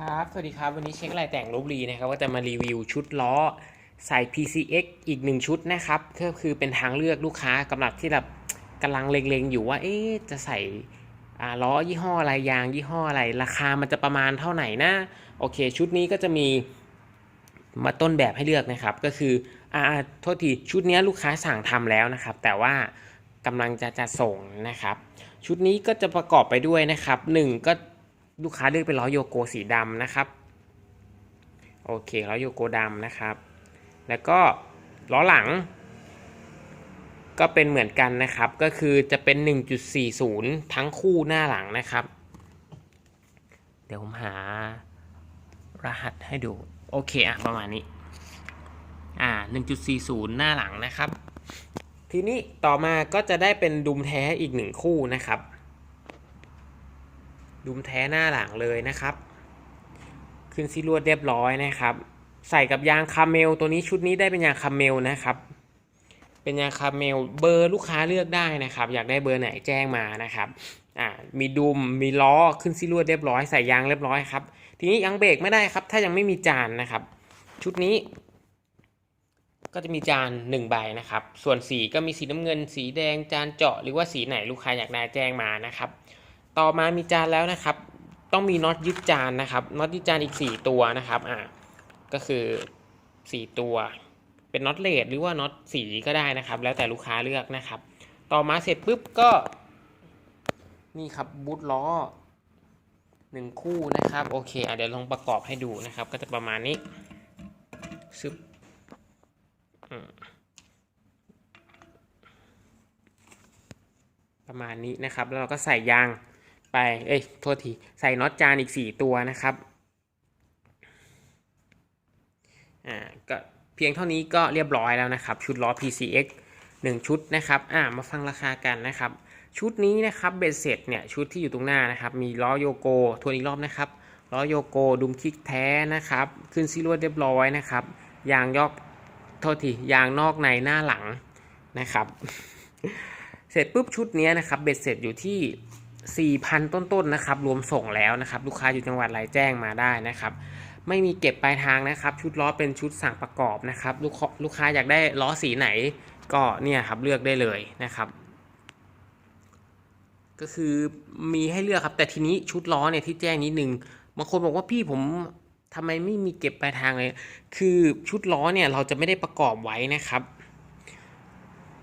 ครับ สวัสดีครับ วันนี้เช็คลายแต่งลบบุรีนะครับ ก็จะมารีวิวชุดล้อใส่ PCX อีกหนึ่งชุดนะครับ ก็คือเป็นทางเลือกลูกค้ากำลังที่แบบกำลังเล็งๆ อยู่ว่า เอ๊ะจะใส่ล้อยี่ห้ออะไรยางยี่ห้ออะไร ราคามันจะประมาณเท่าไหร่นะ โอเค ชุดนี้ก็จะมีมาต้นแบบให้เลือกนะครับ ก็คืออ่าโทษที ชุดนี้ลูกค้าสั่งทำแล้วนะครับ แต่ว่ากำลังจะจะส่งนะครับ ชุดนี้ก็จะประกอบไปด้วยนะครับหนึ่งก็ ลูกค้าเลือกเป็นล้อโยโกสีดำนะครับ โอเคล้อโยโกดำนะครับ แล้วก็ล้อหลัง ก็เป็นเหมือนกันนะครับ ก็คือจะเป็น 1.40 ทั้งคู่หน้าหลังนะครับ เดี๋ยวผมหารหัสให้ดู โอเคอะประมาณนี้ อ่า 1.40 หน้าหลังนะครับ ทีนี้ต่อมาก็จะได้เป็นดุมแท้อีกหนึ่งคู่นะครับ ดุมแท้หน้าหลังเลยนะครับ ขึ้นซีลวดเรียบร้อยนะครับ ใส่กับยางคาเมลตัวนี้ชุดนี้ได้เป็นยางคาเมลนะครับ เป็นยางคาเมลเบอร์ลูกค้าเลือกได้นะครับ อยากได้เบอร์ไหนแจ้งมานะครับอ่ามีดุมมีล้อขึ้นซีลวดเรียบร้อยใส่ยางเรียบร้อยครับทีนี้ยังเบรกไม่ได้ครับ ถ้ายังไม่มีจานนะครับ ชุดนี้ก็จะมีจาน1ใบนะครับ ส่วนสีก็มีสีน้ำเงิน สีแดงจานเจาะ หรือว่าสีไหนลูกค้าอยากได้แจ้งมานะครับ ต่อมามีจานแล้วนะครับ ต้องมีน็อตยึดจานนะครับน็อตยึดจานอีก 4 ตัวนะครับอ่าก็คือ 4 ตัว เป็นน็อตเลดหรือว่าน็อตสีก็ได้นะครับ แล้วแต่ลูกค้าเลือกนะครับ ต่อมาเสร็จปุ๊บก็นี่ครับบูทล้อหนึ่งคู่นะครับโอเคอะเดี๋ยวลองประกอบให้ดูนะครับ ก็จะประมาณนี้ซึบประมาณนี้นะครับ แล้วเราก็ใส่ยาง ไป เอ้ย โทษที ใส่น็อตจานอีก 4 ตัวนะครับ อ่า ก็เพียงเท่านี้ก็เรียบร้อยแล้วนะครับ ชุดล้อ PCX 1 ชุดนะครับ อ่า มาฟังราคากันนะครับ ชุดนี้นะครับ เบสเสร็จเนี่ย ชุดที่อยู่ตรงหน้านะครับ มีล้อโยโกทวนอีกรอบนะครับ ล้อโยโกดุมคลิกแท้นะครับ ขึ้นซีลวดเรียบร้อยนะครับ ยางยอก โทษที ยางนอกในหน้าหลังนะครับ เสร็จปุ๊บชุดนี้นะครับ เบ็ดเสร็จอยู่ที่ 4,000 ต้นๆนะครับ รวมส่งแล้วนะครับ ลูกค้าอยู่จังหวัดไรแจ้งมาได้นะครับ ไม่มีเก็บปลายทางนะครับ ชุดล้อเป็นชุดสั่งประกอบนะครับ ลูกค้าลูกค้าอยากได้ล้อสีไหนก็เนี่ยครับเลือกได้เลยนะครับ ก็คือมีให้เลือกครับ แต่ทีนี้ชุดล้อเนี่ยที่แจ้งนิดนึงบางคนบอกว่าพี่ผมทำไมไม่มีเก็บปลายทางเลย คือชุดล้อเนี่ยเราจะไม่ได้ประกอบไว้นะครับ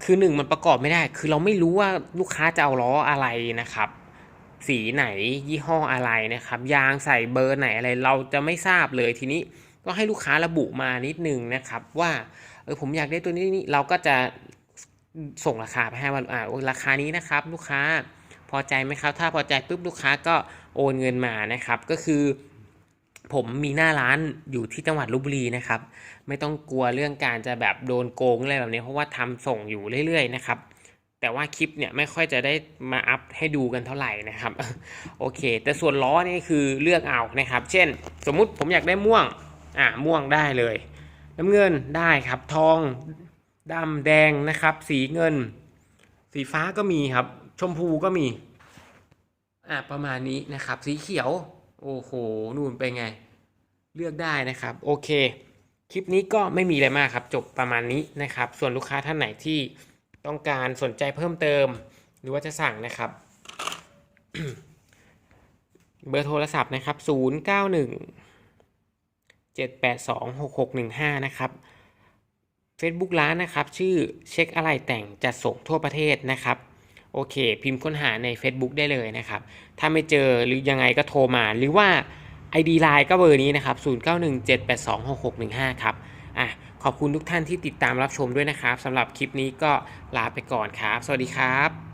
คือหนึ่งมันประกอบไม่ได้ คือเราไม่รู้ว่าลูกค้าจะเอาล้ออะไรนะครับ สีไหนยี่ห้ออะไรนะครับ ยางใส่เบอร์ไหนอะไรเราจะไม่ทราบเลยทีนี้ก็ให้ลูกค้าระบุมานิดนึงนะครับว่าเออผมอยากได้ตัวนี้นี่เราก็จะส่งราคาไปให้ว่าอ่าราคานี้นะครับ ลูกค้าพอใจไหมครับ ถ้าพอใจปุ๊บลูกค้าก็โอนเงินมานะครับ ก็คือผมมีหน้าร้านอยู่ที่จังหวัดลบบุรีนะครับ ไม่ต้องกลัวเรื่องการจะแบบโดนโกงอะไรแบบนี้เพราะว่าทำส่งอยู่เรื่อยๆนะครับ แต่ว่าคลิปเนี่ยไม่ค่อยจะได้มาอัพให้ดูกันเท่าไหร่นะครับโอเค แต่ส่วนล้อนี่คือเลือกเอานะครับ เช่น สมมุติผมอยากได้ม่วงอ่าม่วงได้เลย น้ำเงินได้ครับทองดำแดงนะครับ สีเงิน สีฟ้าก็มีครับ ชมพูก็มีอ่าประมาณนี้นะครับ สีเขียว โอ้โหนู่นไปนไง เลือกได้นะครับ โอเค คลิปนี้ก็ไม่มีอะไรมากครับ จบประมาณนี้นะครับ ส่วนลูกค้าท่านไหนที่ ต้องการสนใจเพิ่มเติม หรือว่าจะสั่งนะครับ เบอร์โทรศัพท์นะครับ 091 782 6615 นะครับ Facebook ร้านนะครับ ชื่อเช็คอะไรแต่งจัดส่งทั่วประเทศนะครับ โอเค พิมพ์ค้นหาใน Facebook ได้เลยนะครับ ถ้าไม่เจอหรือยังไงก็โทรมา หรือว่า ID Line ก็เบอร์นี้นะครับ 0917826615 ครับ อะ ขอบคุณทุกท่านที่ติดตามรับชมด้วยนะครับสำหรับคลิปนี้ก็ลาไปก่อนครับ สวัสดีครับ